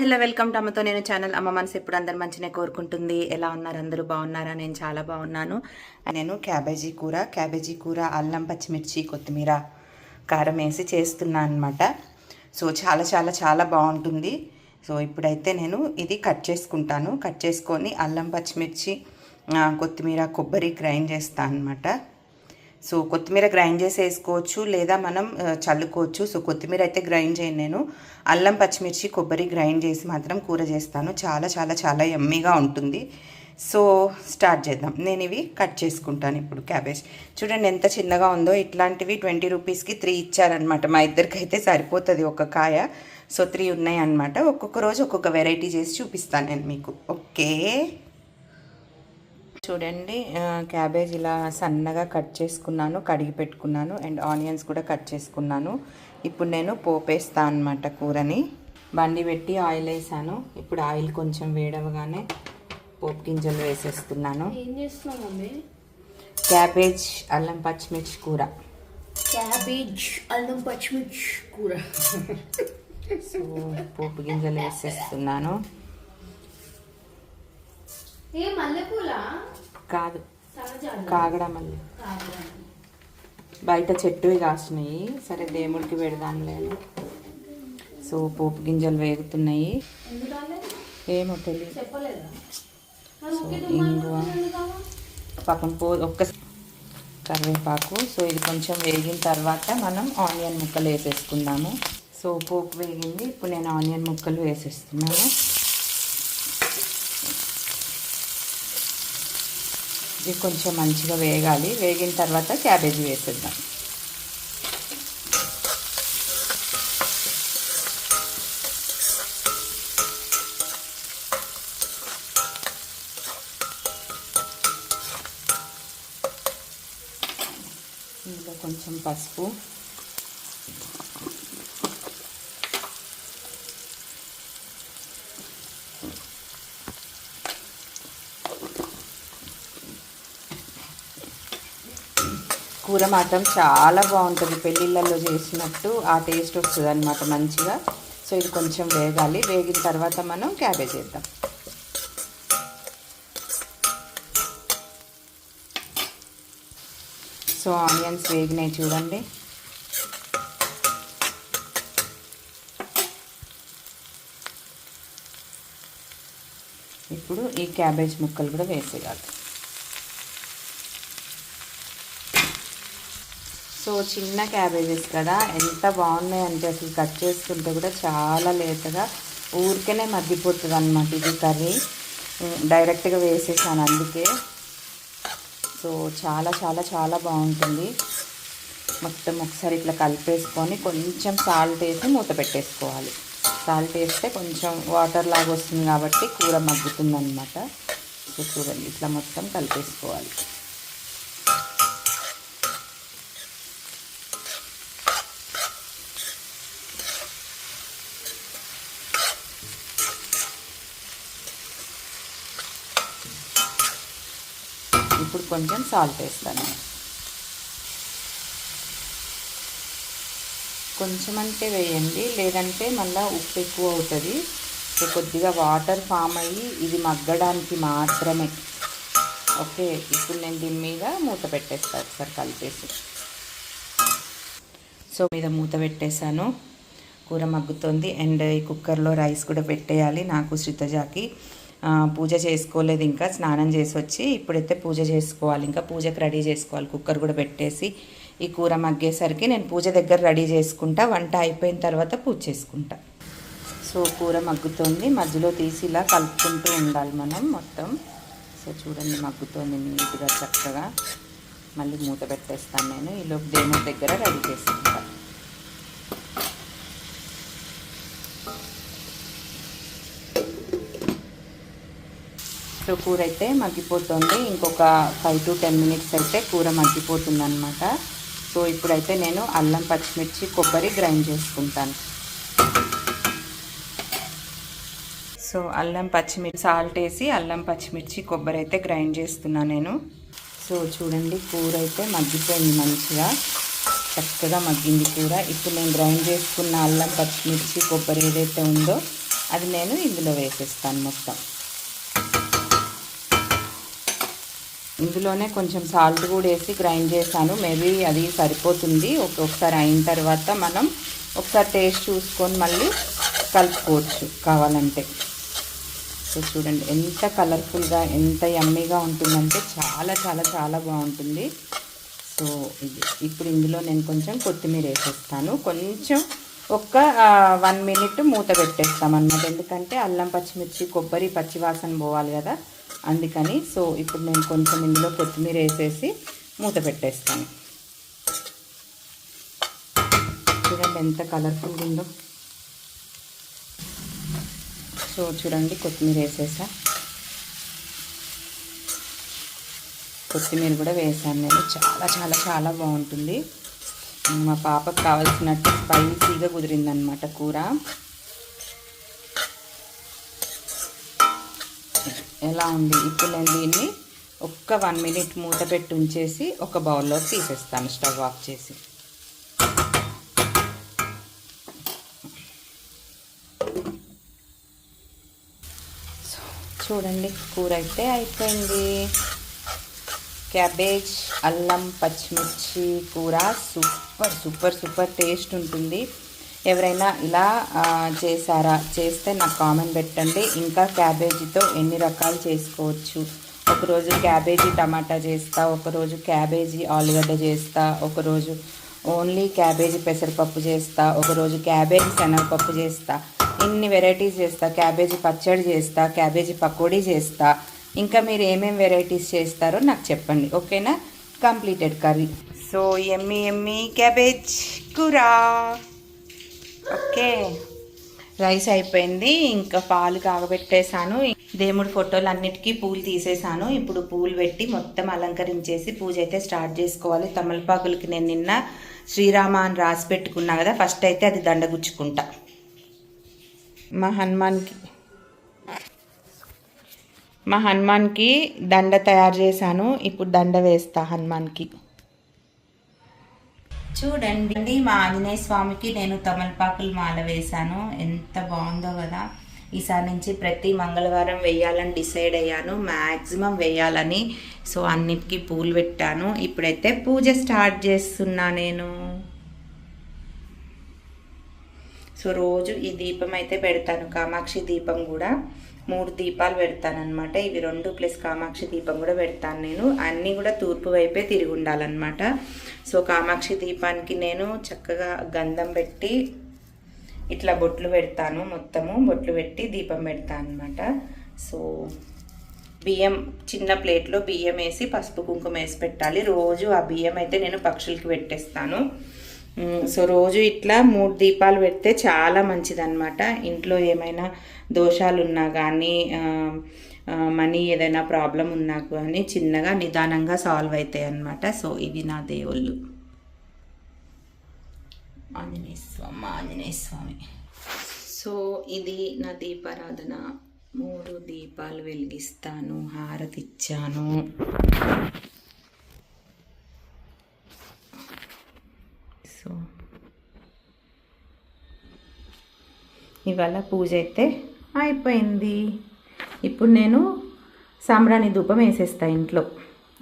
Hello welcome to అమ్మతో నేను channel. అమ్మ మనసు ఎప్పుడు అందరు మంచిగా కోరుకుంటుంది. ఎలా ఉన్నారు? అందరూ బాగున్నారా? నేను చాలా బాగున్నాను. నేను క్యాబేజీ కూర క్యాబేజీ కూర అల్లం పచ్చిమిర్చి కొత్తిమీర కారం వేసి చేస్తున్నాను అనమాట సో చాలా చాలా చాలా బాగుంటుంది. సో ఇప్పుడైతే నేను ఇది కట్ చేసుకుంటాను. కట్ చేసుకొని అల్లం పచ్చిమిర్చి కొత్తిమీర కొబ్బరి గ్రైండ్ చేస్తాను అనమాట సో కొత్తిమీర గ్రైండ్ చేసి వేసుకోవచ్చు లేదా మనం చల్లుకోవచ్చు. సో కొత్తిమీర అయితే గ్రైండ్ చేయను నేను. అల్లం పచ్చిమిర్చి కొబ్బరి గ్రైండ్ చేసి మాత్రం కూర చేస్తాను. చాలా చాలా చాలా ఎమ్మీగా ఉంటుంది. సో స్టార్ట్ చేద్దాం. నేను ఇవి కట్ చేసుకుంటాను ఇప్పుడు క్యాబేజ్. చూడండి ఎంత చిన్నగా ఉందో. ఇట్లాంటివి ట్వంటీ రూపీస్కి త్రీ ఇచ్చారనమాట మా ఇద్దరికైతే సరిపోతుంది ఒక కాయ. సో త్రీ ఉన్నాయి అనమాట ఒక్కొక్క రోజు ఒక్కొక్క వెరైటీ చేసి చూపిస్తాను నేను మీకు. ఓకే. చూడండి. క్యాబేజ్ ఇలా సన్నగా కట్ చేసుకున్నాను కడిగి పెట్టుకున్నాను అండ్ ఆనియన్స్ కూడా కట్ చేసుకున్నాను. ఇప్పుడు నేను పోపేస్తా అనమాట కూరని. బండి పెట్టి ఆయిల్ వేసాను. ఇప్పుడు ఆయిల్ కొంచెం వేడవగానే పోపు గింజలు వేసేస్తున్నాను. ఏం చేస్తున్నావు మమ్మీ? క్యాబేజ్ అల్లం పచ్చిమిర్చి కూర. క్యాబేజ్ అల్లం పచ్చిమిర్చి కూర. సో పోపు గింజలు వేసేస్తున్నాను. ఏ మల్లెపూల? కాదు. సన్నజాజి కాగడ మళ్ళీ బయట చెట్టువి కాస్తున్నాయి సరే దేవుడికి పెడదాంలే అని. సో పోపు గింజలు వేగుతున్నాయి? ఏమో తెలియదు సో ఇంగువ. పాపం పో ఒక్క కరివేపాకు. సో ఇది కొంచెం వేగిన తర్వాత మనం ఆనియన్ ముక్కలు వేసేసుకుందాము. సో పోపు వేగింది. ఇప్పుడు నేను ఆనియన్ ముక్కలు వేసేస్తున్నాను. ఇది కొంచెం మంచిగా వేగాలి. వేగిన తర్వాత క్యాబేజీ వేసేద్దాం. ఇందులో కొంచెం పసుపు కూర మాత్రం చాలా బాగుంటుంది. పెళ్ళిళ్ళల్లో చేసినట్టు ఆ టేస్ట్ వస్తుంది అనమాట మంచిగా. సో ఇది కొంచెం వేగాలి. వేగిన తర్వాత మనం క్యాబేజ్ వేద్దాం సో ఆనియన్స్ వేగినాయి చూడండి. ఇప్పుడు ఈ క్యాబేజ్ ముక్కలు కూడా వేసేయాలి. సో చిన్న క్యాబేజెస్ కదా. ఎంత బాగున్నాయి అంటే అసలు కట్ చేసుకుంటే కూడా చాలా లేతగా ఊరికనే మగ్గిపోతుంది అనమాట ఇది కర్రీ. డైరెక్ట్గా వేసేసాను అందుకే. సో చాలా చాలా చాలా బాగుంటుంది. మొత్తం ఒకసారి ఇట్లా కలిపేసుకొని కొంచెం సాల్ట్ వేసి మూత పెట్టేసుకోవాలి. సాల్ట్ వేస్తే కొంచెం వాటర్ లాగా వస్తుంది కాబట్టి కూర మగ్గుతుంది అనమాట సో చూడండి ఇట్లా మొత్తం కలిపేసుకోవాలి. ఇప్పుడు కొంచెం సాల్ట్ వేస్తాను. కొంచెం అంటే వేయండి లేదంటే మళ్ళీ ఉప్పు ఎక్కువ అవుతుంది. సో కొద్దిగా వాటర్ ఫామ్ అయ్యి ఇది మగ్గడానికి మాత్రమే. ఓకే ఇప్పుడు నేను దీని మీద మూత పెట్టేస్తాను ఒకసారి కలిపేసి. సో మీద మూత పెట్టేశాను. కూర మగ్గుతుంది. అండ్ ఈ కుక్కర్లో రైస్ కూడా పెట్టేయాలి. నాకు శ్రీతజాకి పూజ చేసుకోలేదు ఇంకా స్నానం చేసి వచ్చి ఇప్పుడైతే పూజ చేసుకోవాలి. ఇంకా పూజకి రెడీ చేసుకోవాలి. కుక్కర్ కూడా పెట్టేసి ఈ కూర మగ్గేసరికి నేను పూజ దగ్గర రెడీ చేసుకుంటా. వంట అయిపోయిన తర్వాత పూజ చేసుకుంటా. సో కూర మగ్గుతుంది. మధ్యలో తీసి ఇలా కలుపుకుంటూ ఉండాలి మనం మొత్తం. సో చూడండి మగ్గుతుంది నీట్గా చక్కగా. మళ్ళీ మూత పెట్టేస్తాను నేను. ఈలోపు దేవుని దగ్గర రెడీ చేసుకుంటాను సో కూర అయితే మగ్గిపోతుంది. ఇంకొక ఫైవ్ టు టెన్ మినిట్స్ అయితే కూర మగ్గిపోతుంది అనమాట సో ఇప్పుడైతే నేను అల్లం పచ్చిమిర్చి కొబ్బరి గ్రైండ్ చేసుకుంటాను. సో అల్లం పచ్చిమిర్చి సాల్ట్ వేసి అల్లం పచ్చిమిర్చి కొబ్బరి అయితే గ్రైండ్ చేస్తున్నా నేను. సో చూడండి కూర అయితే మగ్గిపోయింది మంచిగా. చక్కగా మగ్గింది కూర. ఇప్పుడు నేను గ్రైండ్ చేసుకున్న అల్లం పచ్చిమిర్చి కొబ్బరి ఏదైతే ఉందో అది నేను ఇందులో వేసేస్తాను మొత్తం. ఇందులోనే కొంచెం సాల్ట్ కూడా వేసి గ్రైండ్ చేశాను. మేబీ అది సరిపోతుంది. ఒక్కొక్కసారి అయిన తర్వాత మనం ఒకసారి టేస్ట్ చూసుకొని మళ్ళీ కలుపుకోవచ్చు కావాలంటే. సో చూడండి ఎంత కలర్ఫుల్గా ఎంత యమ్మీగా ఉంటుందంటే చాలా చాలా చాలా బాగుంటుంది. సో ఇది ఇప్పుడు ఇందులో నేను కొంచెం కొత్తిమీర వేసేస్తాను. కొంచెం ఒక్క వన్ మినిట్ మూత పెట్టేస్తాం అన్నమాట ఎందుకంటే అల్లం పచ్చిమిర్చి కొబ్బరి పచ్చివాసన పోవాలి కదా. అందుకని సో ఇప్పుడు నేను కొంచెం ఇందులో కొత్తిమీర వేసేసి మూత పెట్టేస్తాను. చూడండి ఎంత కలర్ఫుల్గా ఉందో. సో చూడండి కొత్తిమీర వేసేసా. కొత్తిమీర కూడా వేసాను నేను. చాలా చాలా చాలా బాగుంటుంది. మా పాపకు కావాల్సినట్టు స్పైసీగా కుదిరిందనమాట కూర. ఎలా ఉంది? ఇప్పుడు నేను దీన్ని ఒక్క వన్ మినిట్ మూత పెట్టి ఉంచేసి ఒక బౌల్లో తీసేస్తాను స్టవ్ ఆఫ్ చేసి. చూడండి కూర అయితే అయిపోయింది. క్యాబేజ్ అల్లం పచ్చిమిర్చి కూర సూపర్ సూపర్ సూపర్ టేస్ట్ ఉంటుంది. ఎవరైనా ఇలా చేశారా? చేస్తే నాకు కామెంట్ పెట్టండి. ఇంకా క్యాబేజీతో ఎన్ని రకాలు చేసుకోవచ్చు? ఒకరోజు క్యాబేజీ టమాటా చేస్తా ఒకరోజు క్యాబేజీ ఆలుగడ్డ చేస్తా ఒకరోజు ఓన్లీ క్యాబేజీ పెసరపప్పు చేస్తా ఒకరోజు క్యాబేజీ శనగపప్పు చేస్తా. ఇన్ని వెరైటీస్ చేస్తా. క్యాబేజీ పచ్చడి చేస్తా క్యాబేజీ పకోడీ చేస్తా. ఇంకా మీరు ఏమేమి వెరైటీస్ చేస్తారో నాకు చెప్పండి ఓకేనా? Completed curry. సో ఎమ్మి ఎమ్మి క్యాబేజ్ కూర. ఓకే. రైస్ అయిపోయింది. ఇంకా పాలు కాగబెట్టేశాను. దేవుడి ఫోటోలు అన్నిటికీ పూలు తీసేసాను ఇప్పుడు పూలు పెట్టి మొత్తం అలంకరించేసి పూజ అయితే స్టార్ట్ చేసుకోవాలి. తమలపాకులకి నేను నిన్న శ్రీరామ అని రాసి పెట్టుకున్నా కదా ఫస్ట్ అయితే అది దండగుచ్చుకుంటా. మా హనుమాన్కి మా హనుమాన్కి దండ తయారు చేశాను. ఇప్పుడు దండ వేస్తా హనుమాన్కి. చూడండి. మా ఆంజనేయ స్వామికి నేను తమలపాకులు మాల వేశాను. ఎంత బాగుందో కదా. ఈసారి నుంచి ప్రతి మంగళవారం వేయాలని డిసైడ్ అయ్యాను. మ్యాక్సిమం వేయాలని. సో అన్నిటికీ పూలు పెట్టాను. ఇప్పుడైతే పూజ స్టార్ట్ చేస్తున్నా నేను. సో రోజు ఈ దీపం అయితే పెడతాను. కామాక్షి దీపం కూడా. మూడు దీపాలు పెడతానమాట ఇవి రెండు ప్లస్ కామాక్షి దీపం కూడా పెడతాను నేను. అన్నీ కూడా తూర్పు వైపే తిరిగి ఉండాలన్నమాట. సో కామాక్షి దీపానికి నేను చక్కగా గంధం పెట్టి ఇట్లా బొట్లు పెడతాను మొత్తము. బొట్లు పెట్టి దీపం పెడతాను అనమాట సో బియ్యం చిన్న ప్లేట్లో బియ్యం వేసి పసుపు కుంకుమ వేసి పెట్టాలి. రోజు ఆ బియ్యం అయితే నేను పక్షులకి పెట్టేస్తాను. సో రోజు ఇట్లా మూడు దీపాలు పెడితే చాలా మంచిదన్నమాట. ఇంట్లో ఏమైనా దోషాలు ఉన్నా కానీ మనీ ఏదైనా ప్రాబ్లం ఉన్నా కానీ చిన్నగా నిదానంగా సాల్వ్ అవుతాయి అన్నమాట. సో ఇది నా దేవుళ్ళు. ఆంజనేయ స్వామి ఆంజనేయ స్వామి. సో ఇది నా దీపారాధన. మూడు దీపాలు వెలిగిస్తాను హారతి సో. ఇవాళ పూజ అయితే అయిపోయింది. ఇప్పుడు నేను సాంబ్రాణి ధూపం వేసేస్తా ఇంట్లో.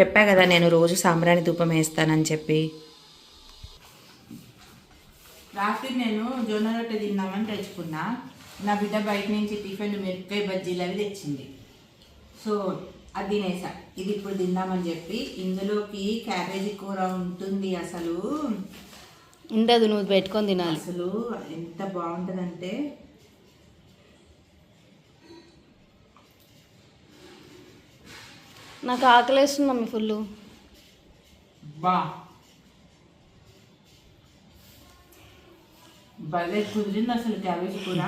చెప్పా కదా నేను రోజు సాంబ్రాణి ధూపం వేస్తానని చెప్పి. రాత్రి నేను జొన్న రొట్టె తిందామని తెచ్చుకున్నా. నా బిడ్డ బయట నుంచి టిఫిన్ మిరపకాయ బజ్జీలు అవి తెచ్చింది. సో అది తినేసా. ఇది ఇప్పుడు తిందామని చెప్పి ఇందులోకి క్యాబేజీ కూర ఉంటుంది అసలు. ఉండదు నువ్వు పెట్టుకొని తినాలి. అసలు ఎంత బాగుంటుందంటే నాకు ఆకలేస్తుంది మమ్మీ ఫుల్. బా. భలే కుదిరింది అసలు క్యాబేజీ కూర.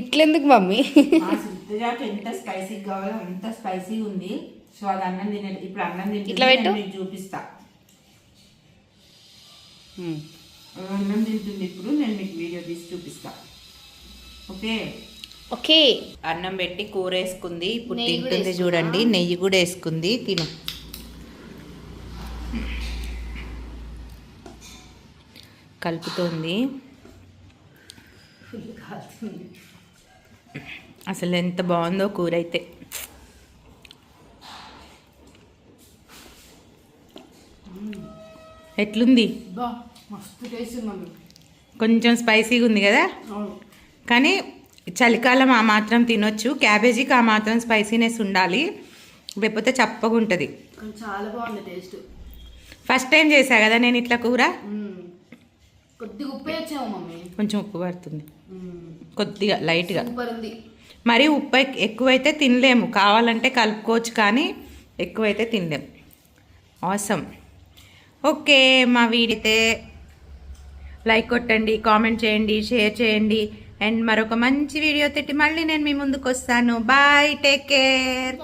ఇట్లెందుకు మమ్మీ? మా సిద్ధజాకి ఎంత స్పైసీ కావాలో అంత స్పైసీ ఉంది. సో అది అన్నం తినే ఇప్పుడు అన్నం తింటే ఇట్లా పెట్టు. నేను మీకు చూపిస్తా. అన్నం తింటుంది ఇప్పుడు నేను మీకు వీడియో తీసి చూపిస్తా. ఓకే? ఓకే. అన్నం పెట్టి కూర వేసుకుంది ఇప్పుడు తింటుంది చూడండి నెయ్యి కూడా వేసుకుంది తిను. కలుపుతోంది. అసలు ఎంత బాగుందో కూర అయితే. ఎట్లుంది? బా. మస్తు టేస్ట్ మమ్మీ కొంచెం స్పైసీగా ఉంది కదా? కానీ చలికాలం ఆ మాత్రం తినొచ్చు. క్యాబేజీకి ఆ మాత్రం స్పైసీనెస్ ఉండాలి. లేకపోతే చప్పగా ఉంటుంది. చాలా బాగుంది టేస్ట్ ఫస్ట్ టైం చేశా కదా నేను ఇట్లా కూర? కొద్దిగా ఉప్పు వచ్చాము మమ్మీ. కొంచెం ఉప్పు పడుతుంది. కొద్దిగా లైట్గా ఉంది. మరి ఉప్పు ఎక్- ఎక్కువైతే తినలేము. కావాలంటే కలుపుకోవచ్చు కానీ ఎక్కువైతే తినలేము. ఆసమ్ ఓకే మా వీడితే లైక్ కొట్టండి కామెంట్ చేయండి షేర్ చేయండి. అండ్ మరొక మంచి వీడియో తిట్టి మళ్ళీ నేను మీ ముందుకు వస్తాను బాయ్ టేక్ కేర్.